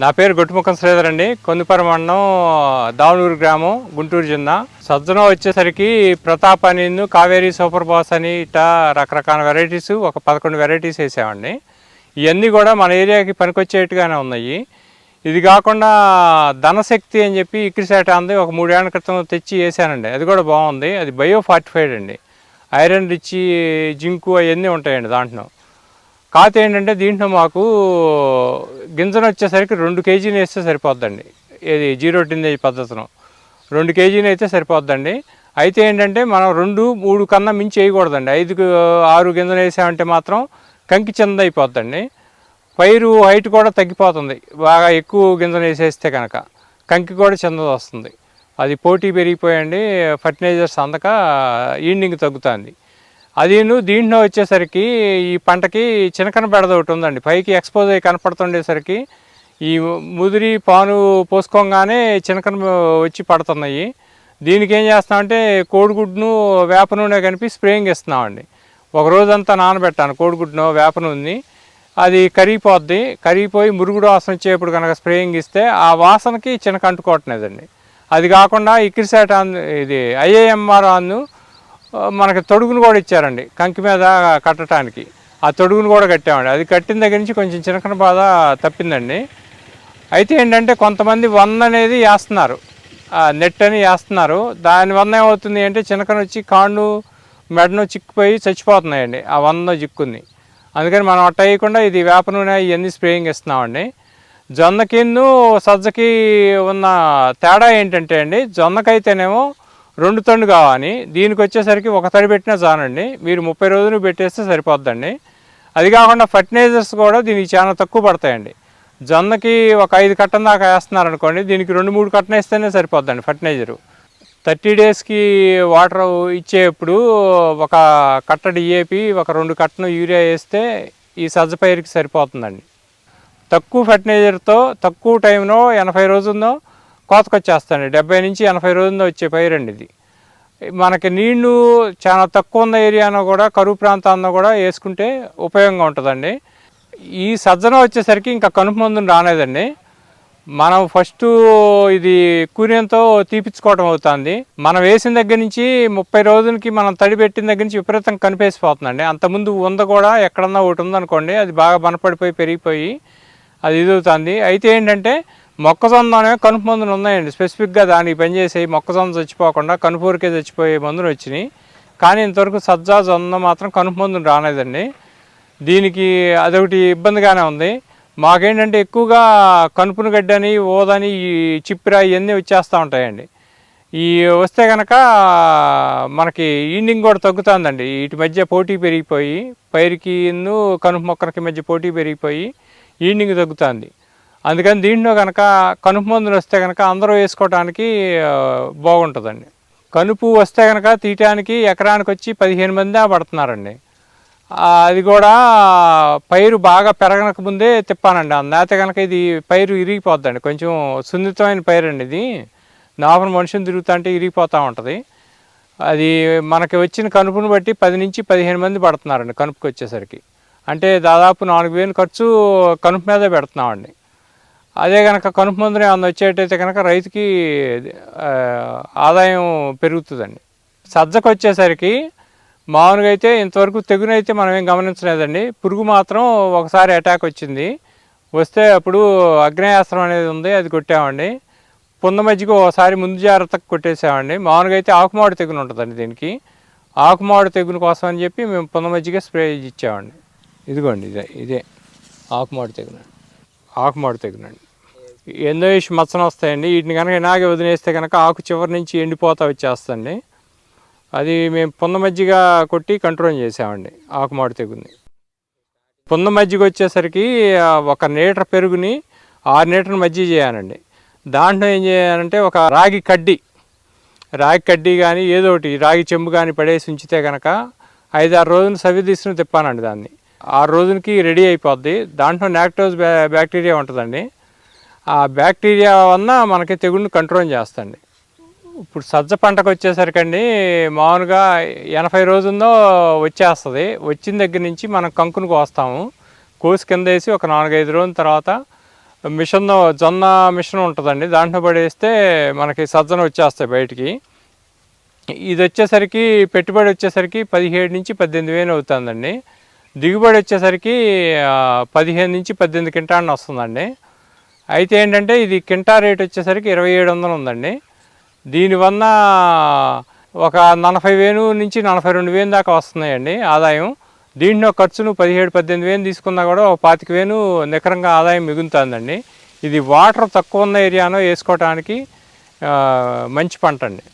నా పేరు గొట్టుముఖం శ్రీధర్ అండి. కొందుపర మండలం దావనూరు గ్రామం గుంటూరు జిల్లా. సజ్జనం వచ్చేసరికి ప్రతాప్ అని కావేరీ సూపర్ బాస్ అని ఇట్లా రకరకాల వెరైటీస్ ఒక పదకొండు వెరైటీస్ వేసామండి. ఇవన్నీ కూడా మన ఏరియాకి పనికొచ్చేట్టుగానే ఉన్నాయి. ఇది కాకుండా ధనశక్తి అని చెప్పి ఇక్రిసేట అంది. ఒక మూడేళ్ళ క్రితం తెచ్చి వేసానండి. అది కూడా బాగుంది. అది బయో ఫార్టిఫైడ్ అండి. ఐరన్ రిచ్ జింకు అవన్నీ ఉంటాయండి దాంట్లో. కాత ఏంటంటే దీంట్లో మాకు గింజను వచ్చేసరికి రెండు కేజీలు వేస్తే సరిపోద్దండి. ఇది జీరో టిందేజ్ పద్ధతిలో. రెండు కేజీలు అయితే సరిపోద్దండి. అయితే ఏంటంటే మనం రెండు మూడు కన్నా మించి వేయకూడదండి. ఐదుకు ఆరు గింజలు వేసామంటే మాత్రం కంకి చెంద అయిపోద్దండి. పైరు హైట్ కూడా తగ్గిపోతుంది. బాగా ఎక్కువ గింజలు వేసేస్తే కనుక కంకి కూడా చెందదు వస్తుంది. అది పోటీ పెరిగిపోయండి ఫర్టిలైజర్స్ అందక ఈండింగ్ తగ్గుతుంది. అదిను దీంట్లో వచ్చేసరికి ఈ పంటకి చినకన బెడద ఒకటి ఉందండి. పైకి ఎక్స్పోజ్ అయ్యి కనపడుతుండేసరికి ఈ ముదిరి పాను పోసుకోగానే చినకన వచ్చి పడుతున్నాయి. దీనికి ఏం చేస్తామంటే కోడిగుడ్డును వేప నూనె కనిపి స్ప్రేయింగ్ ఇస్తున్నామండి ఒక రోజంతా నానబెట్టాను కోడిగుడ్డును వేప నూనె అది కరిగిపోద్ది. కరిగిపోయి మురుగుడు వాసన వచ్చేప్పుడు కనుక స్ప్రేయింగ్ ఇస్తే ఆ వాసనకి చినక అంటుకోవట్లేదండి. అది కాకుండా ఇక్రిసాట్ ఆన్ ఇది ఐఏఎంఆర్ ఆన్ను మనకి తొడుగును కూడా ఇచ్చారండి కంకి మీద కట్టడానికి ఆ తొడుగును కూడా కట్టామండి. అది కట్టిన దగ్గర నుంచి కొంచెం చినకన బాధ తప్పిందండి. అయితే ఏంటంటే కొంతమంది వంద అనేది వేస్తున్నారు. నెట్ అని వేస్తున్నారు. దానివల్ల ఏమవుతుంది అంటే చినకన వచ్చి కాళ్ళు మెడను చిక్కుపోయి చచ్చిపోతున్నాయండి. ఆ వంద చిక్కుంది అందుకని మనం అట్ట వేయకుండా ఇది వేప నూనె ఇవన్నీ స్ప్రేయింగ్ ఇస్తున్నామండి జొన్నకిన్ను సజ్జకి ఉన్న తేడా ఏంటంటే అండి జొన్నకైతేనేమో రెండు తండు కావాలి. దీనికి వచ్చేసరికి ఒక తడి పెట్టినా చాలండి. మీరు ముప్పై రోజులు పెట్టేస్తే సరిపోద్దండి. అది కాకుండా ఫర్టిలైజర్స్ కూడా దీనికి చాలా తక్కువ పడతాయండి. జొన్నకి ఒక ఐదు కట్టం దాకా వేస్తున్నారు అనుకోండి దీనికి రెండు మూడు కట్టన వేస్తేనే సరిపోద్దండి ఫర్టిలైజరు థర్టీ డేస్కి వాటర్ ఇచ్చేప్పుడు ఒక కట్ట డిఏపి ఒక రెండు కట్టను యూరియా వేస్తే ఈ సజ్జ పైరుకి సరిపోతుందండి. తక్కువ ఫర్టిలైజర్తో తక్కువ టైంలో ఎనభై రోజుల్లో కోతకొచ్చేస్తాండి డెబ్బై నుంచి ఎనభై రోజుల్లో వచ్చే పైరండి ఇది. మనకి నీళ్ళు చాలా తక్కువ ఉన్న ఏరియానో కూడా కరువు ప్రాంతాల్లో కూడా వేసుకుంటే ఉపయోగంగా ఉంటుందండి. ఈ సజ్జన వచ్చేసరికి ఇంకా కనుపు మందుని రాలేదండి. మనం ఫస్ట్ ఇది కూరియంతో తీపించుకోవటం అవుతుంది. మనం వేసిన దగ్గర నుంచి ముప్పై రోజులకి మనం తడి పెట్టిన దగ్గర నుంచి విపరీతం కనిపేసిపోతుందండి. అంతకుముందు ఉంద కూడా ఎక్కడన్నా ఒకటి ఉందనుకోండి అది బాగా బనపడిపోయి పెరిగిపోయి అది ఇది అవుతుంది అయితే ఏంటంటే మొక్కజొన్ననే కనుపు మందులు ఉన్నాయండి. స్పెసిఫిక్గా దానికి పనిచేసే మొక్కజొన్న చచ్చిపోకుండా కనుపూరికే చచ్చిపోయే మందులు వచ్చినాయి. కానీ ఇంతవరకు సజ్జా జొన్న మాత్రం కనుపు మందులు రాలేదండి. దీనికి అదొకటి ఇబ్బందిగానే ఉంది. మాకేంటంటే ఎక్కువగా కనుపును గడ్డని ఓదని ఈ చిప్పిరా ఇవన్నీ వచ్చేస్తూ ఉంటాయండి. ఈ వస్తే కనుక మనకి ఈండింగ్ కూడా తగ్గుతుందండి. వీటి మధ్య పోటీ పెరిగిపోయి పైరుకి కనుపు మొక్కలకి మధ్య పోటీ పెరిగిపోయి ఈండింగ్ తగ్గుతుంది. అందుకని దీంట్లో కనుక కనుపు మందులు వస్తే కనుక అందరూ వేసుకోవడానికి బాగుంటుందండి. కనుపు వస్తే కనుక తీయటానికి ఎకరానికి వచ్చి పదిహేను మంది పడుతున్నారండి. అది కూడా పైరు బాగా పెరగనక ముందే తిప్పానండి. అందాతే కనుక ఇది పైరు ఇరిగిపోద్దండి. కొంచెం సున్నితమైన పైరు అండి ఇది. నాపన మనుషులు తిరుగుతుంటే ఇరిగిపోతూ ఉంటుంది. అది మనకి వచ్చిన కనుపును బట్టి పది నుంచి పదిహేను మంది పడుతున్నారండి కనుపుకి వచ్చేసరికి అంటే దాదాపు నాలుగు వేలు ఖర్చు కనుపు మీదే పెడుతున్నామండి. అదే కనుక కనుపు మందులు ఏమన్నా వచ్చేటైతే కనుక రైతుకి ఆదాయం పెరుగుతుందండి. సజ్జకు వచ్చేసరికి మామూలుగా అయితే ఇంతవరకు తెగునైతే మనం ఏం గమనించలేదండి. పురుగు మాత్రం ఒకసారి అటాక్ వచ్చింది. వస్తే అప్పుడు అగ్నేయాస్త్రం అనేది ఉంది అది కొట్టామండి. పుంద మజ్జిగ ఒకసారి ముందు జాగ్రత్తగా కొట్టేసామండి. మామూలుగా అయితే ఆకుమాడు తెగులు ఉంటుందండి దీనికి. ఆకుమాడు తెగులు కోసం అని చెప్పి మేము పుంద మజ్జిగ స్ప్రే ఇచ్చామండి ఇదిగోండి ఇదే ఇదే ఆకుమాడు తెగులు ఆకుమాడు తెగులండి ఎందో వేసి మచ్చలు వస్తాయండి వీటిని కనుక ఇలాగే వదిలేస్తే కనుక ఆకు చివరి నుంచి ఎండిపోతా వచ్చేస్తండి అది మేము పుంద మజ్జిగ కొట్టి కంట్రోల్ చేసామండి ఆకుమాడు తెగుని పుంద మజ్జిగ వచ్చేసరికి ఒక లీటర్ పెరుగుని ఆరు లీటర్ మజ్జిగ చేయాలండి. దాంట్లో ఏం చేయాలంటే ఒక రాగి కడ్డీ రాగి కడ్డీ కానీ ఏదో ఒకటి రాగి చెంబు కానీ పడేసి ఉంచితే కనుక ఐదు ఆరు రోజులు సవి తీసుకుని తిప్పానండి దాన్ని. ఆరు రోజులకి రెడీ అయిపోద్ది. దాంట్లో నాక్టోజ్ బ్యాక్టీరియా ఉంటుందండి. ఆ బ్యాక్టీరియా వల్ల మనకి తెగుడిని కంట్రోల్ చేస్తుంది. ఇప్పుడు సజ్జ పంటకు వచ్చేసరికండి మామూలుగా ఎనభై రోజుల్లో వచ్చేస్తుంది. వచ్చిన దగ్గర నుంచి మనం కంకును కోస్తాము. కోసి కింద వేసి ఒక నాలుగైదు రోజుల తర్వాత మిషన్ జొన్న మిషన్ ఉంటుందండి. దాంట్లో పడేస్తే మనకి సజ్జన వచ్చేస్తాయి బయటికి. ఇది వచ్చేసరికి పెట్టుబడి వచ్చేసరికి పదిహేడు నుంచి పద్దెనిమిది వేలు అవుతుందండి. దిగుబడి వచ్చేసరికి పదిహేను నుంచి పద్దెనిమిది కింటాన్ని వస్తుందండి. అయితే ఏంటంటే ఇది కింటా రేట్ వచ్చేసరికి ఇరవై ఏడు వందలు ఉందండి. దీనివల్ల ఒక నలభై వేలు నుంచి నలభై రెండు వేలు దాకా వస్తున్నాయండి ఆదాయం. దీంట్లో ఖర్చును పదిహేడు పద్దెనిమిది వేలు తీసుకున్నా కూడా ఒక పాతిక వేలు నికరంగా ఆదాయం మిగులుతుందండి. ఇది వాటర్ తక్కువ ఉన్న ఏరియాలో వేసుకోవడానికి మంచి పంట అండి.